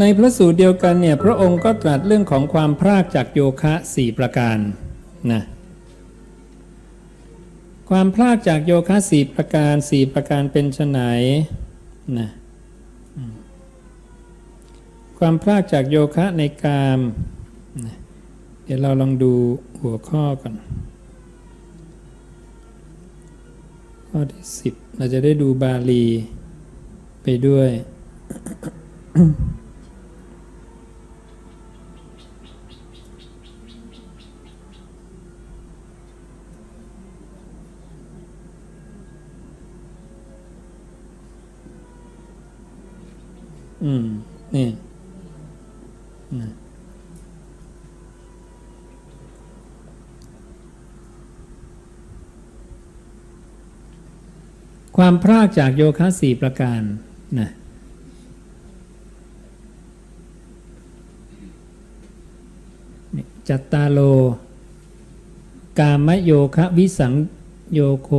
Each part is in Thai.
ในพระสูตรเดียวกันเนี่ยพระองค์ก็ตรัสเรื่องของความพรากจากโยคะสี่ประการนะความพรากจากโยคะสี่ประการสี่ประการเป็นไฉนนะความพรากจากโยคะในกามนะเดี๋ยวเราลองดูหัวข้อก่อนข้อที่สิบเราจะได้ดูบาลีไปด้วย อืม นี่นความพรากจากโยคะสี่ประการนะจัตตาโล กามโยคะวิสังโยโค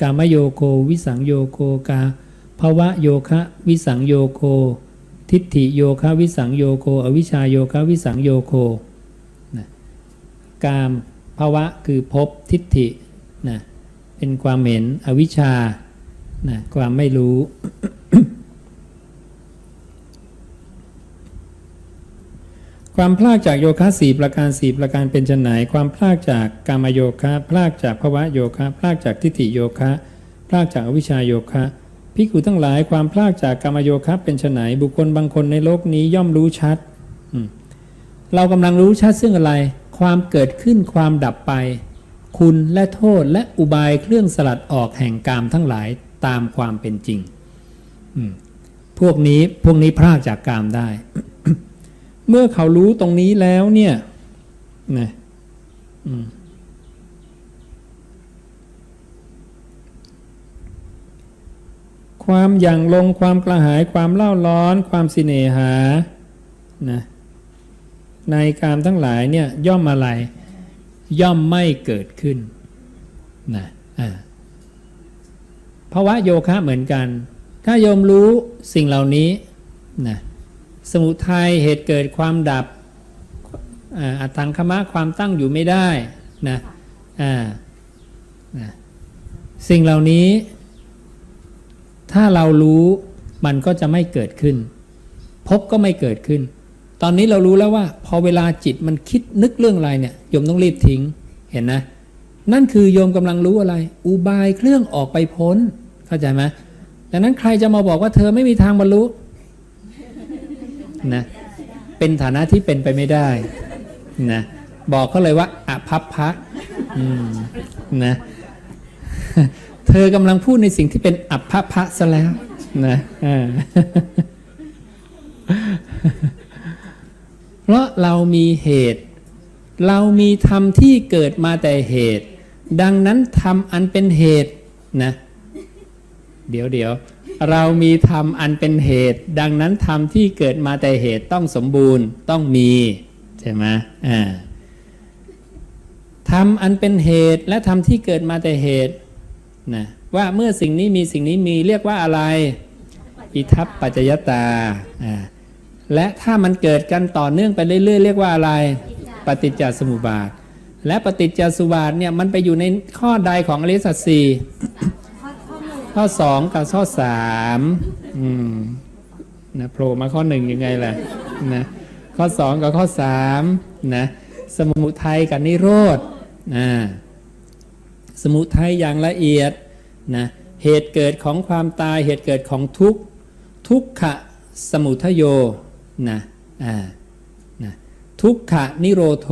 กามโยโค วิสังโยโค กา ภาวะโยคะวิสังโยโค ทิฏฐิโยคะวิสังโยโค อวิชาโยคะวิสังโยโคนะกามภาวะคือภพทิฏฐินะเป็นความเห็นอวิชชานะความไม่รู้ ความพลากจากโยคะสี่ประการสี่ประการเป็นชนไหน ความพลากจากกามโยคะ พลากจากภวะโยคะ พลากจากทิฏฐิโยคะ พลากจากอวิชชาโยคะ พิกุทั้งหลายความพลากจากกามโยคะเป็นไนบุคคลบางคนในโลกนี้ย่อมรู้ชัด เรากำลังรู้ชัดซึ่งอะไร ความเกิดขึ้นความดับไป คุณและโทษและอุบายเครื่องสลัดออกแห่งกามทั้งหลายตามความเป็นจริงพวกนี้พวกนี้พลากจากกามได้ เมื่อเขารู้ตรงนี้แล้วเนี่ยนะอืม ความหยั่งลงความกระหายความเล่าร้อน ความสิเนหานะในกามทั้งหลายเนี่ยย่อมอะไร ย่อมไม่เกิดขึ้นนะภาวะโยคะเหมือนกัน ถ้าโยมรู้สิ่งเหล่านี้นะสมุทัยเหตุเกิดความดับอัตถังคมะความตั้งอยู่ไม่ได้นะอ่านะสิ่งเหล่านี้ ถ้าเรารู้มันก็จะไม่เกิดขึ้น พบก็ไม่เกิดขึ้น ตอนนี้เรารู้แล้วว่า พอเวลาจิตมันคิดนึกเรื่องอะไรเนี่ยโยมต้องรีบทิ้งเห็นนะนั่นคือโยมกำลังรู้อะไร อุบายเครื่องออกไปพ้น เข้าใจไหมดังนั้นใครจะมาบอกว่าเธอไม่มีทางบรรลุนะเป็นฐานะที่เป็นไปไม่ได้นะบอกเขาเลยว่าอภัพพะนะ เธอกำลังพูดในสิ่งที่เป็นอัพพพะซะแล้วนะเพราะเรามีเหตุ เรามีธรรมที่เกิดมาแต่เหตุ ดังนั้นธรรมอันเป็นเหตุนะเดี๋ยวเดี๋ยวเรามีธรรมอันเป็นเหตุ ดังนั้นธรรมที่เกิดมาแต่เหตุต้องสมบูรณ์ต้องมีใช่ไหมอ่าธรรมอันเป็นเหตุและธรรมที่เกิดมาแต่เหตุ นะว่าเมื่อสิ่งนี้มีสิ่งนี้มีเรียกว่าอะไร อิทัปปัจจยตาอ่าและถ้ามันเกิดกันต่อเนื่องไปเรื่อยๆเรียกว่าอะไร ปฏิจจสมุปบาท และปฏิจจสมุปบาทเนี่ยมันไปอยู่ในข้อใดของอริสัจสี่ข้อสองกับข้อสามอืมนะโผล่มาข้อหนึ่งยังไงล่ะนะข้อสองกับข้อสามนะสมุทัยกับนิโรธอ่า สมุทัยอย่างละเอียดนะเหตุเกิดของความตายเหตุเกิดของทุกข์ทุกขะสมุทโยนะอ่านะทุกขะนิโรโท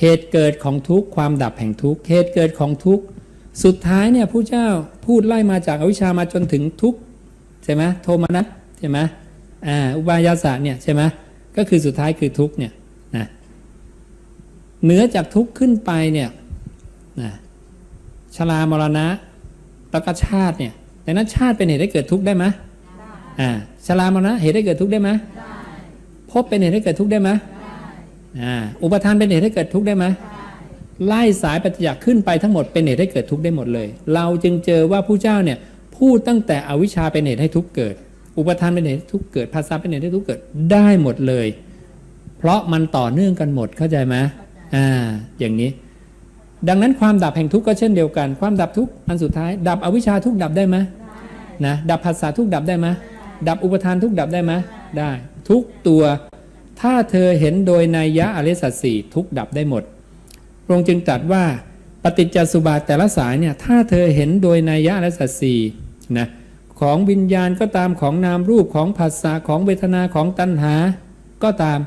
เหตุเกิดของทุกข์ความดับแห่งทุกข์เหตุเกิดของทุกข์สุดท้ายเนี่ยผู้เจ้าพูดไล่มาจากอวิชามาจนถึงทุกข์ใช่ไหมโทมนัสใช่ไหมอ่าอุบายาสะเนี่ยใช่ไหมก็คือสุดท้ายคือทุกข์เนี่ยนะเหนือจากทุกข์ขึ้นไปเนี่ย ชรามรณะแล้วก็ชาติเนี่ยดังนั้นชาติเป็นเหตุให้เกิดทุกข์ได้ไหมอ่าชรามรณะเหตุให้เกิดทุกข์ได้ไหมภพเป็นเหตุให้เกิดทุกข์ได้ไหมอ่าอุปทานเป็นเหตุให้เกิดทุกข์ได้ไหมไล่สายปฏิจจ์ขึ้นไปทั้งหมดเป็นเหตุให้เกิดทุกข์ได้หมดเลย เราจึงเจอว่าผู้เจ้าเนี่ยพูดตั้งแต่อวิชชาเป็นเหตุให้ทุกข์เกิดออุปทานเป็นเหตุให้ทุกข์เกิดภาษาเป็นเหตุให้ทุกข์เกิดได้หมดเลย เพราะมันต่อเนื่องกันหมดเข้าใจไหมอ่าอย่างนี้ ดังนั้นความดับแห่งทุกข์ก็เช่นเดียวกัน ความดับทุกข์อันสุดท้าย ดับอวิชชาทุกข์ดับได้ไหมนะดับภาษาทุกข์ดับได้ไหมดับอุปทานทุกข์ดับได้ไหมได้ทุกตัวถ้าเธอเห็นโดยนัยยะอริยสัจสี่ทุกข์ดับได้หมดพระองค์จึงตรัสว่าปฏิจจสุบาทแต่ละสายเนี่ยถ้าเธอเห็นโดยนัยยะอริยสัจสี่นะของวิญญาณก็ตามของนามรูปของภาษาของเวทนาของตัณหา ก็ตาม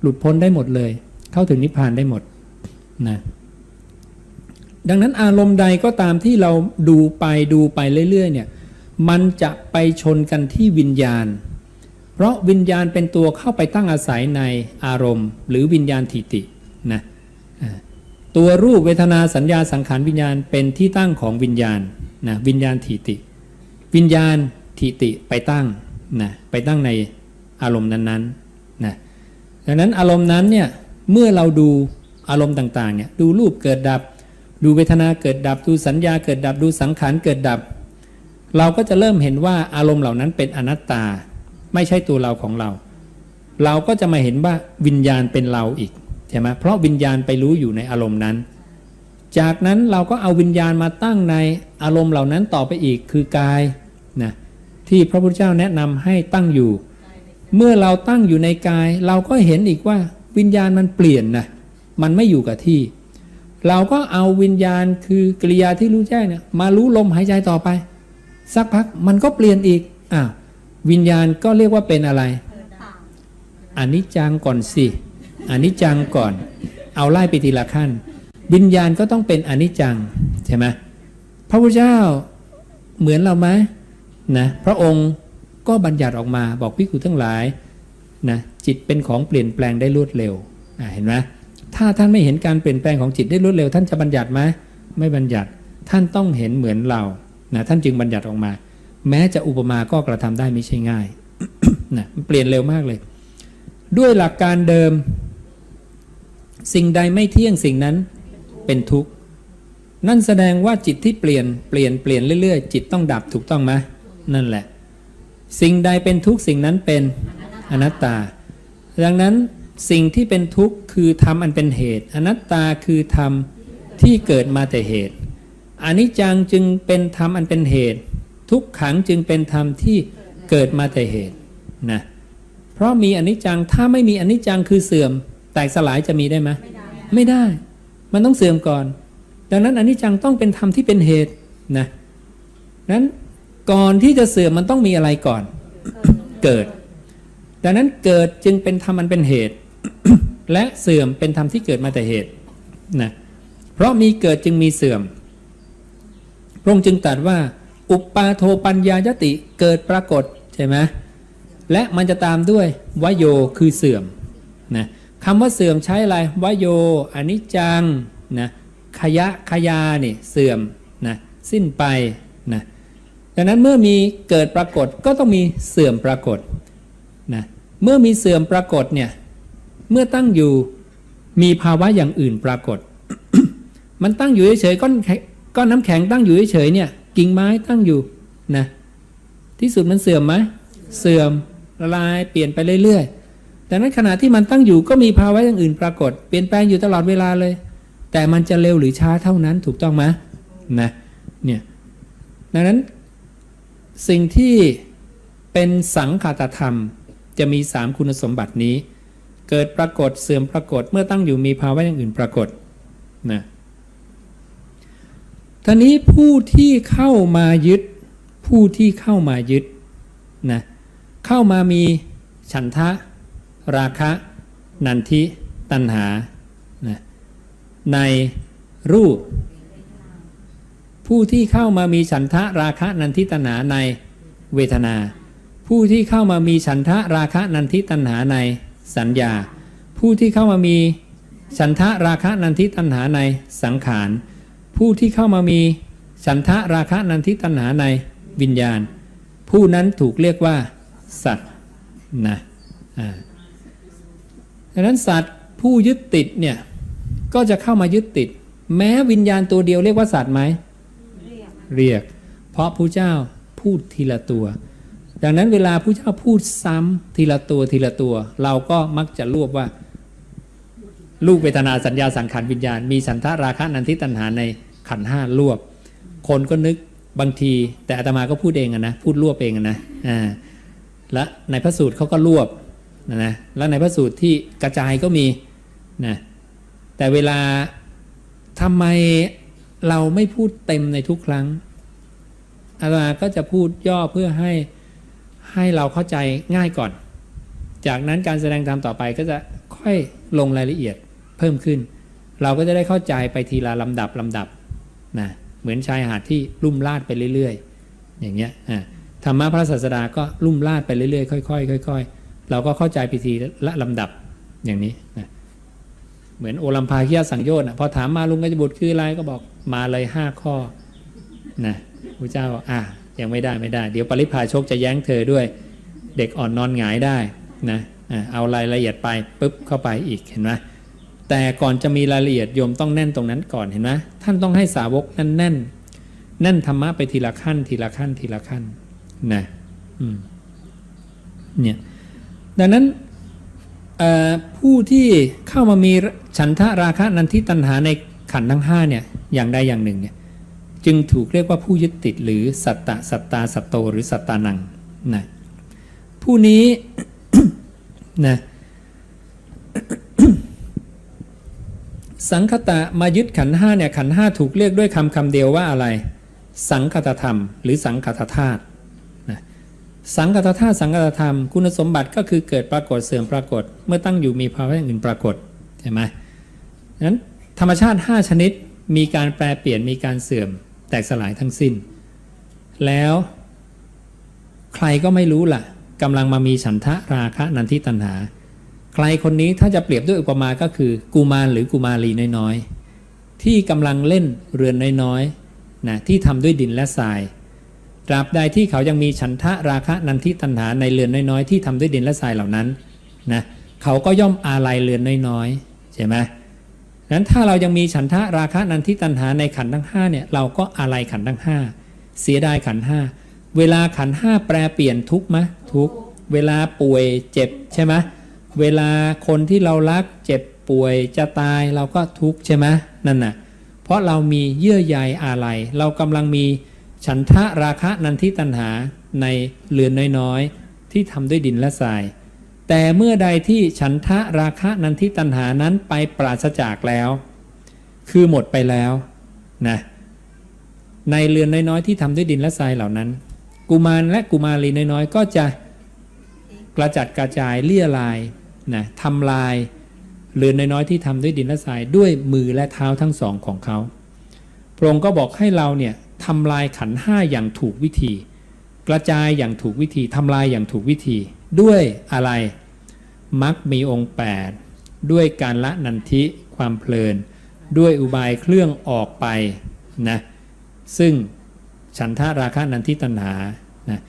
หลุดพ้นได้หมดเลย เข้าถึงนิพพานได้หมดนะ ดังนั้นอารมณ์ใดก็ตามที่เราดูไปดูไปเรื่อยๆเนี่ยมันจะไปชนกันที่วิญญาณ เพราะวิญญาณเป็นตัวเข้าไปตั้งอาศัยในอารมณ์ หรือวิญญาณทิตินะตัวรูปเวทนาสัญญาสังขารวิญญาณเป็นที่ตั้งของวิญญาณนะวิญญาณทิติ วิญญาณทิติไปตั้งนะไปตั้งในอารมณ์นั้นๆนะดังนั้นอารมณ์นั้นเนี่ยเมื่อเราดูอารมณ์ต่างๆเนี่ยดูรูปเกิดดับ ดูเวทนาเกิดดับดูสัญญาเกิดดับดูสังขารเกิดดับ เราก็จะเริ่มเห็นว่าอารมณ์เหล่านั้นเป็นอนัตตา ไม่ใช่ตัวเราของเรา เราก็จะมาเห็นว่าวิญญาณเป็นเราอีกใช่ไหมเพราะวิญญาณไปรู้อยู่ในอารมณ์นั้น จากนั้นเราก็เอาวิญญาณมาตั้งในอารมณ์เหล่านั้นต่อไปอีกคือกายนะที่พระพุทธเจ้าแนะนำให้ตั้งอยู่ เมื่อเราตั้งอยู่ในกาย เราก็เห็นอีกว่าวิญญาณมันเปลี่ยนนะมันไม่อยู่กับที่ เราก็เอาวิญญาณคือกริยาที่รู้แจ้งเนี่ยมารู้ลมหายใจต่อไป สักพักมันก็เปลี่ยนอีกอ้าววิญญาณก็เรียกว่าเป็นอะไรอันิจจังก่อนสิอันิจจังก่อน เอาไล่ไปทีละขั้น วิญญาณก็ต้องเป็นอนิจจังใช่ไหมพระพุทธเจ้าเหมือนเราไหมนะพระองค์ก็บัญญัติออกมาบอกพิกุทั้งหลายนะจิตเป็นของเปลี่ยนแปลงได้รวดเร็วเห็นไหม ถ้าท่านไม่เห็นการเปลี่ยนแปลงของจิตได้รวดเร็ว ท่านจะบัญญัติไหมไม่บัญญัติ ท่านต้องเห็นเหมือนเรานะท่านจึงบัญญัติออกมา แม้จะอุปมาก็กระทำได้ไม่ใช่ง่ายนะมันเปลี่ยนเร็วมากเลย ด้วยหลักการเดิม สิ่งใดไม่เที่ยงสิ่งนั้นเป็นทุกข์นั่นแสดงว่าจิตที่เปลี่ยนเปลี่ยนเปลี่ยนเรื่อยๆ จิตต้องดับถูกต้องไหมนั่นแหละ สิ่งใดเป็นทุกข์สิ่งนั้นเป็นอนัตตา ดังนั้น สิ่งที่เป็นทุกข์คือธรรมอันเป็นเหตุ อนัตตาคือธรรมที่เกิดมาแต่เหตุอนิจจังจึงเป็นธรรมอันเป็นเหตุ ทุกขังจึงเป็นธรรมที่เกิดมาแต่เหตุนะเพราะมีอนิจจังถ้าไม่มีอนิจจังคือเสื่อม แตกสลายจะมีได้ไหมไม่ได้ มันต้องเสื่อมก่อน ดังนั้นอนิจจังต้องเป็นธรรมที่เป็นเหตุนะนั้นก่อนที่จะเสื่อมมันต้องมีอะไรก่อน เกิด ดังนั้นเกิดจึงเป็นธรรมมันเป็นเหตุ และเสื่อมเป็นธรรมที่เกิดมาแต่เหตุนะเพราะมีเกิดจึงมีเสื่อม พระองค์จึงตรัสว่า อุปปาโทปัญญายติเกิดปรากฏใช่ไหมและมันจะตามด้วยวโยคือเสื่อมนะคำว่าเสื่อมใช้อะไรวโยอนิจจังนะขยะขยาเนี่ยเสื่อมนะสิ้นไปนะดังนั้นเมื่อมีเกิดปรากฏก็ต้องมีเสื่อมปรากฏนะเมื่อมีเสื่อมปรากฏเนี่ย เมื่อตั้งอยู่มีภาวะอย่างอื่นปรากฏ มันตั้งอยู่เฉยๆก้อนก้อนน้ำแข็งตั้งอยู่เฉยๆเนี่ยกิ่งไม้ตั้งอยู่นะที่สุดมันเสื่อมไหมเสื่อมละลายเปลี่ยนไปเรื่อยๆดังนั้นขณะที่มันตั้งอยู่ก็มีภาวะอย่างอื่นปรากฏ เปลี่ยนแปลงอยู่ตลอดเวลาเลย แต่มันจะเร็วหรือช้าเท่านั้นถูกต้องไหมนะเนี่ยดังนั้นสิ่งที่เป็นสังขาตธรรมจะมีสามคุณสมบัตินี้ เกิดปรากฏเสื่อมปรากฏเมื่อตั้งอยู่มีภาวะอย่างอื่นปรากฏนะท่านี้ผู้ที่เข้ามายึด ผู้ที่เข้ามายึดนะเข้ามามีฉันทะ ราคะ นันทิตัณหานะในรูป ผู้ที่เข้ามามีฉันทะราคะนันทิตัณหาในเวทนา ผู้ที่เข้ามามีฉันทะราคะนันทิตัณหาใน สัญญา ผู้ที่เข้ามามีฉันทะราคะนันทิตัณหาในสังขาร ผู้ที่เข้ามามีฉันทะราคะนันทิตัณหาในวิญญาณ ผู้นั้นถูกเรียกว่าสัตว์นะดังนั้นสัตว์ผู้ยึดติดเนี่ยก็จะเข้ามายึดติด แม้วิญญาณตัวเดียวเรียกว่าสัตว์ไหมเรียก เพราะผู้เจ้าพูดทีละตัว ดังนั้นเวลาผู้เจ้าพูดซ้ำทีละตัวทีละตัว เราก็มักจะรวบว่ารูปเวทนาสัญญาสังขารวิญญาณ มีสันทาราคะนันทิตัณหาในขันธ์ห้ารวบ คนก็นึกบางที แต่อาตมาก็พูดเองนะพูดรวบเองนะอ่าและในพระสูตรเขาก็รวบนะนะแล้วในพระสูตรที่กระจายก็มีนะแต่เวลาทำไมเราไม่พูดเต็มในทุกครั้งอาตมาก็จะพูดย่อเพื่อให้ ให้เราเข้าใจง่ายก่อน จากนั้นการแสดงธรรมต่อไปก็จะค่อยลงรายละเอียดเพิ่มขึ้น เราก็จะได้เข้าใจไปทีละลำดับลำดับนะเหมือนชายหาดที่ลุ่มลาดไปเรื่อยๆ อย่างเงี้ยอะธรรมะพระศาสดาก็ลุ่มลาดไปเรื่อยๆค่อยๆค่อยๆ เราก็เข้าใจไปทีละลำดับอย่างนี้นะเหมือนโอลัมพาคิยสังโยชน์นะพอถามมาลุงกัจจบุตรคืออะไรก็บอกมาเลยห้าข้อนะพระเจ้าอกอะ ยังไม่ได้ไม่ได้ เดี๋ยวปริพาชกจะแย้งเธอด้วย เด็กอ่อนนอนหงายได้นะเอารายละเอียดไปปุ๊บเข้าไปอีกเห็นไหมแต่ก่อนจะมีรายละเอียดโยมต้องแน่นตรงนั้นก่อนเห็นไหมท่านต้องให้สาวกแน่นแน่นแน่นธรรมะไปทีละขั้น ทีละขั้นทีละขั้นนะเนี่ยดังนั้นผู้ที่เข้ามามีฉันทะราคะนันทิตัณหาในขันทั้งห้าเนี่ยอย่างใดอย่างหนึ่งเนี่ย จึงถูกเรียกว่าผู้ยึดติดหรือสัตตะสัตตาสัตโตหรือสัตตานังนะผู้นี้นะสังคตะมายึดขันห้าเนี่ยขันห้าถูกเรียกด้วยคำคำเดียวว่าอะไร สังคตธรรม หรือสังคตธาตุนะสังคตธาตุสังคตธรรม คุณสมบัติก็คือเกิดปรากฏเสื่อมปรากฏ เมื่อตั้งอยู่มีภาวะอย่างอื่นปรากฏใช่ไหมนั้นธรรมชาติ 5 ชนิดมีการแปรเปลี่ยนมีการเสื่อม แตกสลายทั้งสิ้น แล้วใครก็ไม่รู้ล่ะกำลังมามีฉันทะราคะนันทิตัณหา ใครคนนี้ถ้าจะเปรียบด้วยอุปมาก็คือกุมารหรือกุมารีน้อยๆ ที่กำลังเล่นเรือนน้อยๆนะที่ทำด้วยดินและทรายตราบใดที่เขายังมีฉันทะราคะนันทิตัณหาในเรือนน้อยๆ ที่ทำด้วยดินและทรายเหล่านั้นนะเขาก็ย่อมอาลัยเรือนน้อยๆใช่ไหม นั้นถ้าเรายังมีฉันทะราคะนันทิตัณหาในขันทั้งห้าเนี่ยเราก็อาลัยขันทั้งห้าเสียดายขันห้าเวลาขันห้าแปรเปลี่ยนทุกไหมทุกเวลาป่วยเจ็บใช่ไหมเวลาคนที่เรารักเจ็บป่วยจะตายเราก็ทุกใช่ไหมนั่นน่ะเพราะเรามีเยื่อใยอาลัยเรากำลังมีฉันทะราคะนันทิตัณหาในเรือนน้อยๆ ที่ทำด้วยดินและทราย แต่เมื่อใดที่ฉันทะราคะนันทิตัณหานั้นไปปราศจากแล้ว คือหมดไปแล้วนะในเรือนน้อยๆที่ทำด้วยดินและทรายเหล่านั้น กุมารและกุมารีน้อยๆก็จะกระจัดกระจายเลี่ยลายนะทำลายเรือนน้อยๆที่ทำด้วยดินและทรายด้วยมือและเท้าทั้งสองของเขาพระองค์ก็บอกให้เราเนี่ยทำลายขันห้าอย่างถูกวิธี กระจายอย่างถูกวิธีทำลายอย่างถูกวิธี ด้วยอะไรมักมีองค์ 8 ด้วยการละนันทิความเพลิน ด้วยอุบายเครื่องออกไปนะซึ่งฉันทาราคะนันทิตัณหานะ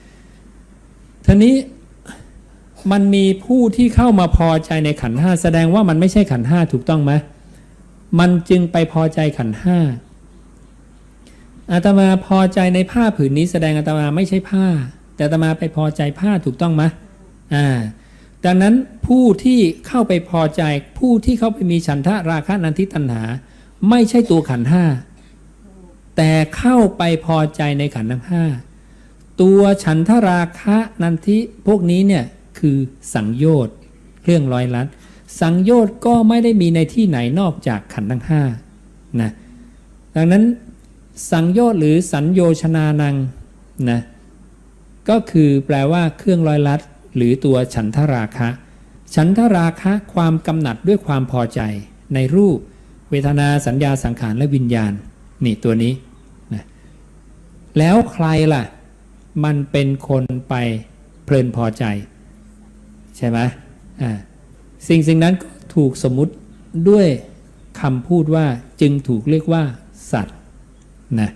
ทีนี้มันมีผู้ที่เข้ามาพอใจในขันห้าแสดงว่ามันไม่ใช่ขันห้าถูกต้องไหมมันจึงไปพอใจขันห้า อาตมาพอใจในผ้าผืนนี้แสดงอาตมาไม่ใช่ผ้า แต่อาตมาไปพอใจผ้าถูกต้องไหมอ่าดังนั้นผู้ที่เข้าไปพอใจผู้ที่เข้าไปมีฉันทะราคะนันทิตัณหา ไม่ใช่ตัวขันห้าแต่เข้าไปพอใจในขันทั้งห้าตัวฉันทะราคะนันทิพวกนี้เนี่ยคือสังโยชน์เครื่องร้อยลัดสังโยชน์ก็ไม่ได้มีในที่ไหนนอกจากขันทั้งห้านะดังนั้น สังโยชน์หรือสัญโยชนานังนะก็คือแปลว่าเครื่องร้อยลัด หรือตัวฉันทราคะ ฉันทราคะความกำหนัดด้วยความพอใจ ในรูป เวทนาสัญญาสังขารและวิญญาณ นี่ตัวนี้นะแล้วใครล่ะ มันเป็นคนไปเพลินพอใจ ใช่ไหมอ่าสิ่งสิ่งนั้นก็ถูกสมมุติด้วยคำพูดว่าจึงถูกเรียกว่าสัตว์ นะ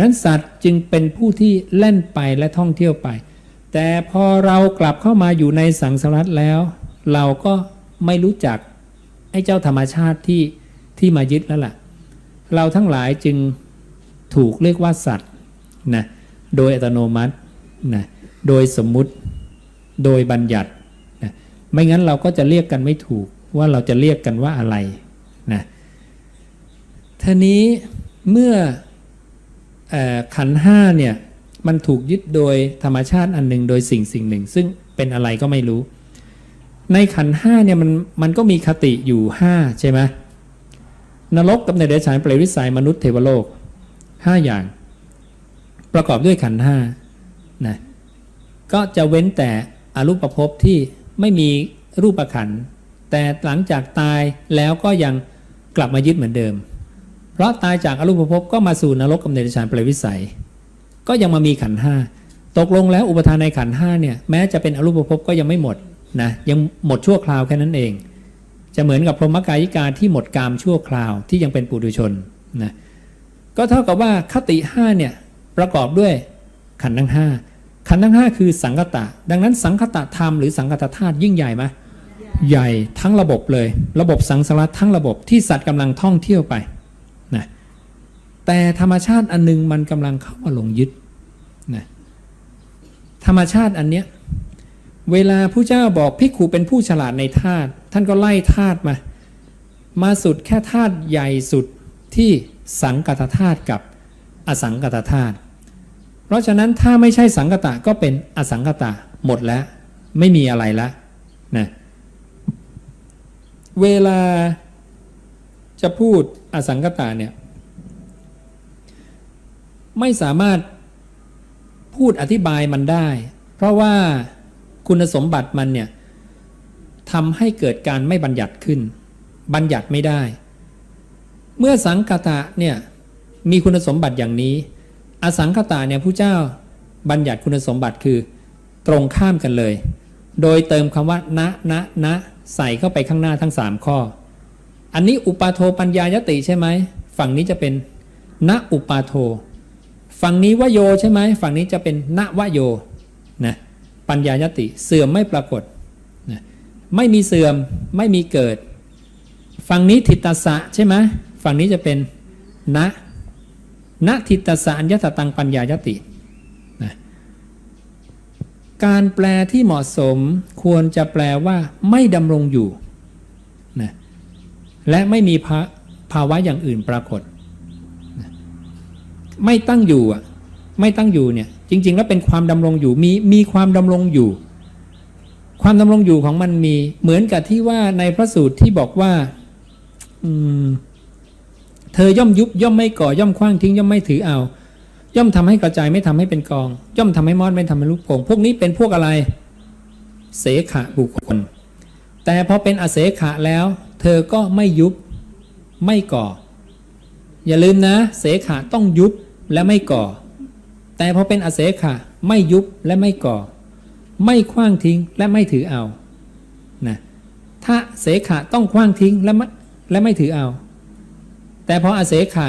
นั้นสัตว์จึงเป็นผู้ที่เล่นไปและท่องเที่ยวไป แต่พอเรากลับเข้ามาอยู่ในสังสารวัฏแล้ว เราก็ไม่รู้จักไอ้เจ้าธรรมชาติที่ที่มายึดแล้วล่ะ เราทั้งหลายจึงถูกเรียกว่าสัตว์นะโดยอัตโนมัตินะโดยสมมุติโดยบัญญัตินะไม่งั้นเราก็จะเรียกกันไม่ถูกว่าเราจะเรียกกันว่าอะไรนะทีนี้เมื่อ ขันห้าเนี่ยมันถูกยึดโดยธรรมชาติอันหนึ่งโดยสิ่งสิ่งหนึ่ง ซึ่งเป็นอะไรก็ไม่รู้ ในขันห้าเนี่ยมันมันก็มีคติอยู่ห้าใช่ไหมนรกกับในเดชานเปรตวิสัยมนุษย์เทวโลกห้าอย่าง ประกอบด้วยขันห้านะก็จะเว้นแต่อรูปภพที่ไม่มีรูปขันแต่หลังจากตายแล้วก็ยังกลับมายึดเหมือนเดิม เพราะตายจากอรูปภพก็มาสู่นรกกับเนรชานปรตวิสัย ก็ยังมามีขันห้าตกลงแล้วอุปทานในขันห้าเนี่ยแม้จะเป็นอรูปภพก็ยังไม่หมดนะยังหมดชั่วคราวแค่นั้นเอง จะเหมือนกับพรหมกายิกาที่หมดกามชั่วคราวที่ยังเป็นปุถุชนนะก็เท่ากับว่าคติห้าเนี่ยประกอบด้วยขันทั้งห้าขันทั้งห้าคือสังคตะ ดังนั้นสังคตะธรรมหรือสังคตธาตุยิ่งใหญ่ไหมใหญ่ทั้งระบบเลย ระบบสังสารทั้งระบบที่สัตว์กำลังท่องเที่ยวไป แต่ธรรมชาติอันหนึงมันกำลังเข้ามาหลงยึดนะธรรมชาติอันเนี้ยเวลาผู้เจ้าบอกพิกขุเป็นผู้ฉลาดในธาตุท่านก็ไล่ธาตุมา มาสุดแค่ธาตุใหญ่สุดที่สังกัตธาตุกับอสังกัตธาตุเพราะฉะนั้นถ้าไม่ใช่สังกตะก็เป็นอสังกตะหมดแล้ว ไม่มีอะไรแล้วนะเวลาจะพูดอสังกตะเนี่ย ไม่สามารถพูดอธิบายมันได้ เพราะว่าคุณสมบัติมันเนี่ยทำให้เกิดการไม่บัญญัติขึ้น บัญญัติไม่ได้ เมื่อสังกตะเนี่ยมีคุณสมบัติอย่างนี้ อสังคตาเนี่ยผู้เจ้าบัญญัติคุณสมบัติคือ ตรงข้ามกันเลย โดยเติมคำว่า ณณณใส่เข้าไปข้างหน้าทั้ง 3 ข้อ อันนี้อุปาโทปัญญายติใช่ไหม ฝั่งนี้จะเป็น ณอุปาโท ฝั่งนี้วโยใช่ไหมฝั่งนี้จะเป็นณวโยนะปัญญายติเสื่อมไม่ปรากฏนะไม่มีเสื่อมไม่มีเกิด ฝั่งนี้ทิตตสะใช่ไหมฝั่งนี้จะเป็นณณทิตสารยตตังปัญญายตินะการแปลที่เหมาะสมควรจะแปลว่าไม่ดำรงอยู่นะและไม่มีภาวะอย่างอื่นปรากฏ ไม่ตั้งอยู่อะ ไม่ตั้งอยู่เนี่ย จริง ๆ แล้วเป็นความดำรงอยู่ มีมีความดำรงอยู่ ความดำรงอยู่ของมันมี เหมือนกับที่ว่าในพระสูตรที่บอกว่า อืม เธอย่อมยุบย่อมไม่ก่อย่อมคว้างทิ้ง ย่อมไม่ถือเอา ย่อมทำให้กระจายไม่ทำให้เป็นกอง ย่อมทำให้มอดไม่ทำให้ลูกโป่งพวกนี้เป็นพวกอะไร เสขะบุคคล แต่พอเป็นอเสขะแล้ว เธอก็ไม่ยุบไม่ก่ออย่าลืมนะ เสขะต้องยุบ และไม่ก่อ แต่พอเป็นอเสขะไม่ยุบและไม่ก่อ ไม่คว้างทิ้งและไม่ถือเอานะถ้าเสขะต้องคว้างทิ้งและไม่และไม่ถือเอา แต่พออาเสขะ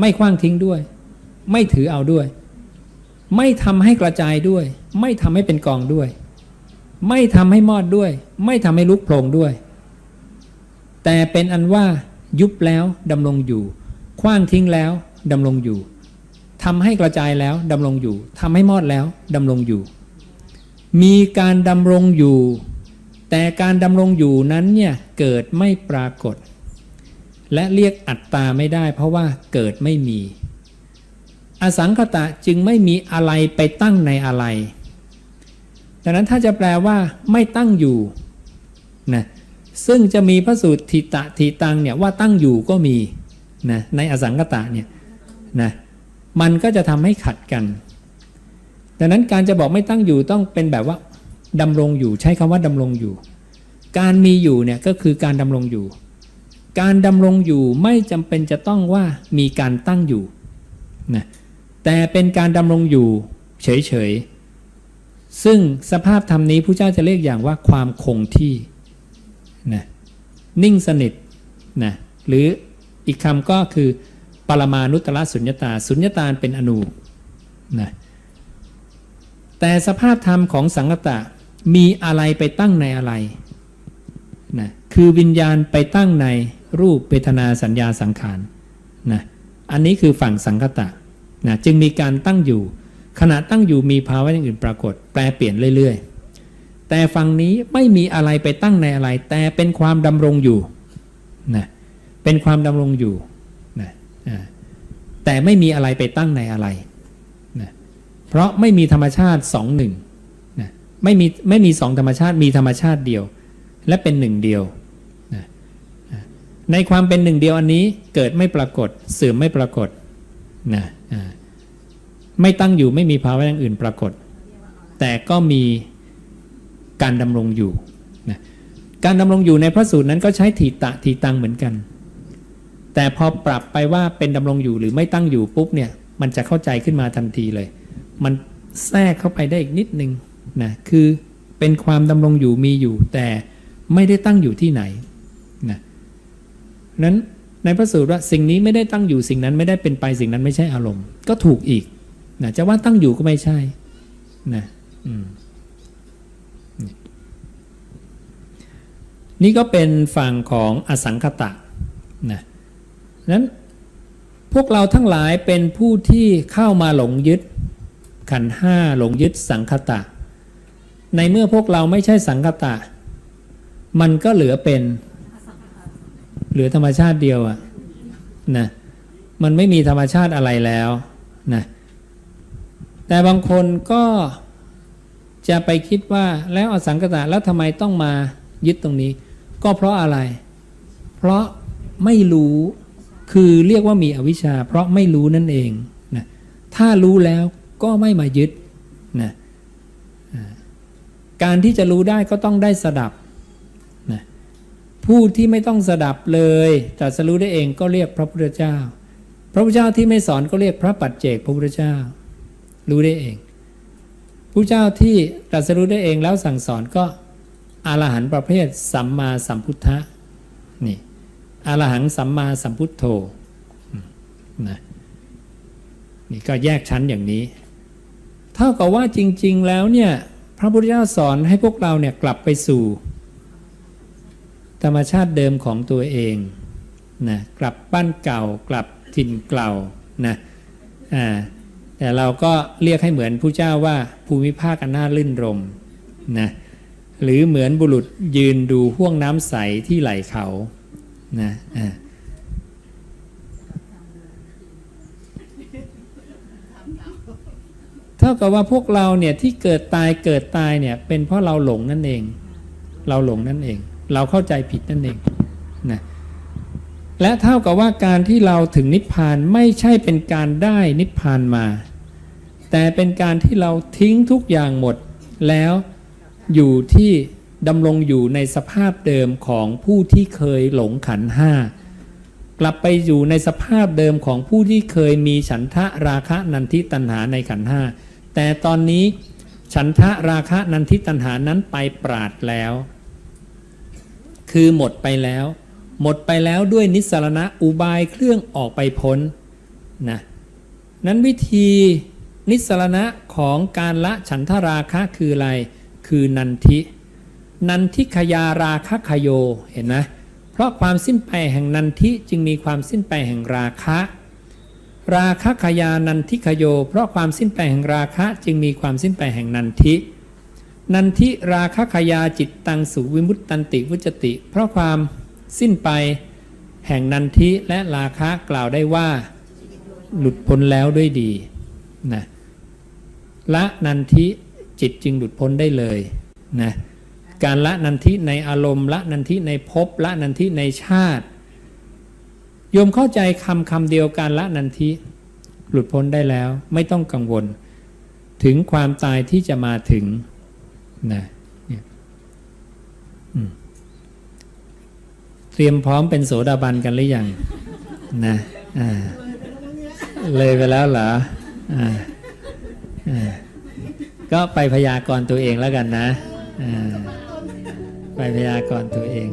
ไม่คว้างทิ้งด้วย ไม่ถือเอาด้วย ไม่ทำให้กระจายด้วย ไม่ทำให้เป็นกองด้วย ไม่ทำให้มอดด้วย ไม่ทำให้ลุกโพลงด้วย แต่เป็นอันว่ายุบแล้วดำรงอยู่ คว้างทิ้งแล้ว ดำรงอยู่ทำให้กระจายแล้วดำรงอยู่ทำให้มอดแล้วดำรงอยู่ มีการดำรงอยู่ แต่การดำรงอยู่นั้นเนี่ยเกิดไม่ปรากฏ และเรียกอัตตาไม่ได้ เพราะว่าเกิดไม่มี อสังคตะจึงไม่มีอะไรไปตั้งในอะไรดังนั้นถ้าจะแปลว่าไม่ตั้งอยู่นะซึ่งจะมีพระสูตรทิตะทีตังเนี่ยว่าตั้งอยู่ก็มีนะในอสังคตะเนี่ย นะมันก็จะทำให้ขัดกัน ดังนั้นการจะบอกไม่ตั้งอยู่ต้องเป็นแบบว่าดำรงอยู่ใช้คำว่าดำรงอยู่ การมีอยู่เนี่ยก็คือการดำรงอยู่ การดำรงอยู่ไม่จำเป็นจะต้องว่ามีการตั้งอยู่นะแต่เป็นการดำรงอยู่เฉยๆ ซึ่งสภาพธรรมนี้ผู้เจ้าจะเรียกอย่างว่าความคงที่นะนิ่งสนิทนะหรืออีกคำก็คือ ปรมานุตตรสุญญตา สุญญตาเป็นอนูนะแต่สภาพธรรมของสังกตะมีอะไรไปตั้งในอะไรนะคือวิญญาณไปตั้งในรูปเวทนาสัญญาสังขารนะอันนี้คือฝั่งสังคตะนะจึงมีการตั้งอยู่ ขณะตั้งอยู่มีภาวะอย่างอื่นปรากฏ แปลเปลี่ยนเรื่อยๆ แต่ฝั่งนี้ไม่มีอะไรไปตั้งในอะไร แต่เป็นความดำรงอยู่นะเป็นความดำรงอยู่ แต่ไม่มีอะไรไปตั้งในอะไรนะเพราะไม่มีธรรมชาติสองหนึ่งนะไม่มีไม่มีสองธรรมชาติมีธรรมชาติเดียว และเป็นหนึ่งเดียวนะในความเป็นหนึ่งเดียวอันนี้เกิดไม่ปรากฏเสื่อมไม่ปรากฏนะไม่ตั้งอยู่ไม่มีภาวะอย่างอื่นปรากฏ แต่ก็มีการดำรงอยู่นะการดำรงอยู่ในพระสูตรนั้นก็ใช้ถีตะถีตังเหมือนกัน แต่พอปรับไปว่าเป็นดำรงอยู่หรือไม่ตั้งอยู่ปุ๊บเนี่ย มันจะเข้าใจขึ้นมาทันทีเลย มันแทรกเข้าไปได้อีกนิดนึงนะคือเป็นความดำรงอยู่มีอยู่ แต่ไม่ได้ตั้งอยู่ที่ไหนนะนั้นในพระสูตรว่าสิ่งนี้ไม่ได้ตั้งอยู่สิ่งนั้นไม่ได้เป็นไปสิ่งนั้นไม่ใช่อารมณ์ ก็ถูกอีกนะจะว่าตั้งอยู่ก็ไม่ใช่นะนี่นี่ก็เป็นฝั่งของอสังคตะนะ นั้นพวกเราทั้งหลายเป็นผู้ที่เข้ามาหลงยึด ขันห้าหลงยึดสังคตะ ในเมื่อพวกเราไม่ใช่สังคตะ มันก็เหลือเป็นเหลือธรรมชาติเดียวอะนะมันไม่มีธรรมชาติอะไรแล้วนะแต่บางคนก็จะไปคิดว่าแล้วอสังคตะแล้วทำไมต้องมายึดตรงนี้ ก็เพราะอะไร เพราะไม่รู้ คือเรียกว่ามีอวิชชาเพราะไม่รู้นั่นเองนะถ้ารู้แล้วก็ไม่มายึดนะการที่จะรู้ได้ก็ต้องได้สดับนะผู้ที่ไม่ต้องสดับเลยตรัสรู้ได้เองก็เรียกพระพุทธเจ้า พระพุทธเจ้าที่ไม่สอนก็เรียกพระปัจเจกพระพุทธเจ้า รู้ได้เองผู้เจ้าที่ตรัสรู้ได้เองแล้วสั่งสอนก็อรหันต์ประเภทสัมมาสัมพุทธะนี่ อรหังสัมมาสัมพุทโธนะนี่ก็แยกชั้นอย่างนี้ เท่ากับว่าจริง ๆ แล้วเนี่ยพระพุทธเจ้าสอนให้พวกเราเนี่ยกลับไปสู่ ธรรมชาติเดิมของตัวเองนะกลับบ้านเก่ากลับถิ่นเก่านะอ่าแต่เราก็เรียกให้เหมือนผู้เจ้าว่าภูมิภาคอันน่าลื่นรมนะหรือเหมือนบุรุษยืนดูห่วงน้ำใสที่ไหลเขา นะอ่าเท่ากับว่าพวกเราเนี่ยที่เกิดตายเกิดตายเนี่ยเป็นเพราะเราหลงนั่นเอง เราหลงนั่นเอง เราเข้าใจผิดนั่นเองนะและเท่ากับว่าการที่เราถึงนิพพานไม่ใช่เป็นการได้นิพพานมา แต่เป็นการที่เราทิ้งทุกอย่างหมดแล้วอยู่ที่ ดำรงอยู่ในสภาพเดิมของผู้ที่เคยหลงขันห้ากลับไปอยู่ในสภาพเดิมของผู้ที่เคยมีฉันทะราคะนันทิตัณหาในขันห้าแต่ตอนนี้ฉันทะราคะนันทิตัณหานั้นไปปราดแล้ว คือหมดไปแล้ว หมดไปแล้วด้วยนิสสรณะอุบายเครื่องออกไปพ้นนะนั้นวิธีนิสสรณะของการละฉันทราคะคืออะไร คือนันทิ นันทิขยาราคะขโยเห็นไหมเพราะความสิ้นไปแห่งนันทิจึงมีความสิ้นไปแห่งราคะ ราคะขยานันทิขโย เพราะความสิ้นไปแห่งราคะจึงมีความสิ้นไปแห่งนันทิ นันทิราคะขยาจิตตังสุวิมุตตันติวุจติ เพราะความสิ้นไปแห่งนันทิและราคะกล่าวได้ว่า หลุดพ้นแล้วด้วยดีนะละนันทิจิตจึงหลุดพ้นได้เลยนะ การละนันทิในอารมณ์ละนันทิในภพละนันทิในชาติ โยมเข้าใจคำคำเดียวการละนันทิ หลุดพ้นได้แล้วไม่ต้องกังวล ถึงความตายที่จะมาถึงนะเตรียมพร้อมเป็นโสดาบันกันหรือยังนะเลยไปแล้วเหรออก็ไปพยากรณ์ตัวเองแล้วกันนะ อ่า ไปพยากรณ์ตัวเอง